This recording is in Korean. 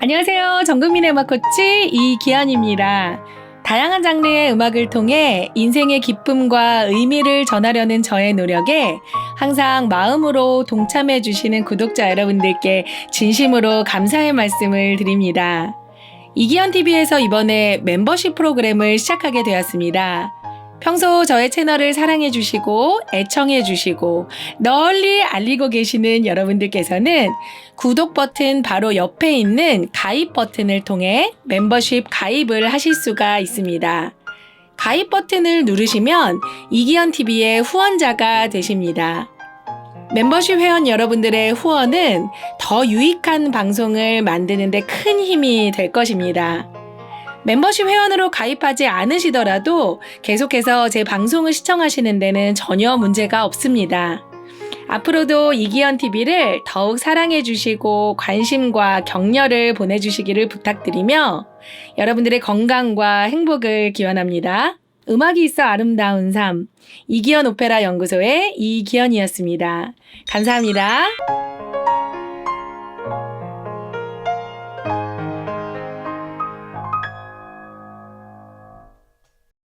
안녕하세요. 전국민의 음악 코치 이기현입니다. 다양한 장르의 음악을 통해 인생의 기쁨과 의미를 전하려는 저의 노력에 항상 마음으로 동참해 주시는 구독자 여러분들께 진심으로 감사의 말씀을 드립니다. 이기현 TV에서 이번에 멤버십 프로그램을 시작하게 되었습니다. 평소 저의 채널을 사랑해 주시고 애청해 주시고 널리 알리고 계시는 여러분들께서는 구독 버튼 바로 옆에 있는 가입 버튼을 통해 멤버십 가입을 하실 수가 있습니다. 가입 버튼을 누르시면 이기현 TV의 후원자가 되십니다. 멤버십 회원 여러분들의 후원은 더 유익한 방송을 만드는데 큰 힘이 될 것입니다. 멤버십 회원으로 가입하지 않으시더라도 계속해서 제 방송을 시청하시는 데는 전혀 문제가 없습니다. 앞으로도 이기현 TV를 더욱 사랑해 주시고 관심과 격려를 보내 주시기를 부탁드리며 여러분들의 건강과 행복을 기원합니다. 음악이 있어 아름다운 삶 이기현 오페라 연구소의 이기현이었습니다. 감사합니다.